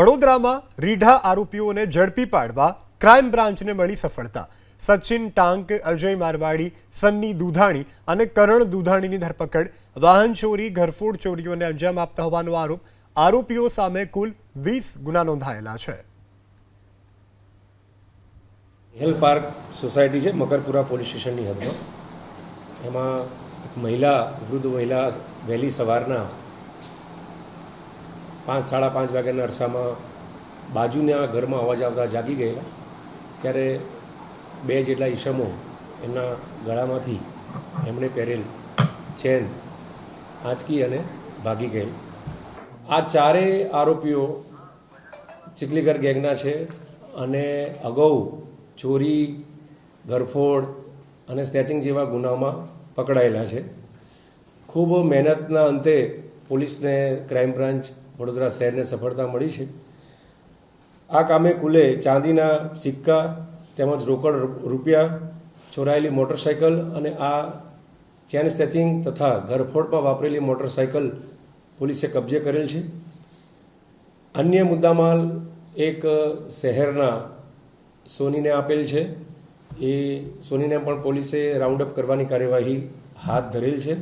વડોદરામાં રીઢા આરોપીઓને ઝડપી પાડવા ક્રાઇમ બ્રાન્ચને મળી સફળતા. સચિન ટાંક, અજય મારવાડી, સન્ની દુધાણી અને કરણ દુધાણીની ધરપકડ, વાહન ચોરી, ઘરફોડ ચોરીઓને અંજામ આપતા હોવાનો આરોપ, આરોપીઓ સામે કુલ વીસ ગુના નોંધાયેલા છે. હેલ પાર્ક સોસાયટી છે, મકરપુરા પોલીસ સ્ટેશનની હદમાં. એમાં મહિલા, વૃદ્ધ મહિલા વહેલી સવારના પાંચ, સાડા પાંચ વાગ્યાના અરસામાં બાજુના ઘરમાં અવાજ આવતા જાગી ગયેલા. ત્યારે બે જેટલા ઈસમો એમના ગળામાંથી એમણે પહેરેલ ચેન આંચકી અને ભાગી ગયેલ. આ ચારેય આરોપીઓ ચીખલીગર ગેંગના છે અને અગાઉ ચોરી, ઘરફોડ અને સ્નેચિંગ જેવા ગુનામાં પકડાયેલા છે. ખૂબ મહેનતના અંતે પોલીસને ક્રાઇમ બ્રાન્ચ વડોદરા શહેરને સફળતા મળી છે. આ કામે કુલે ચાંદીના સિક્કા તેમજ રોકડ રૂપિયા, ચોરાયેલી મોટરસાઇકલ અને આ ચેન સ્નેચિંગ તથા ઘરફોડમાં વાપરેલી મોટરસાઇકલ પોલીસે કબજે કરેલ છે. અન્ય મુદ્દામાલ એક શહેરના સોનીને આપેલ છે. એ સોનીને પણ પોલીસે રાઉન્ડ અપ કરવાની કાર્યવાહી હાથ ધરેલ છે.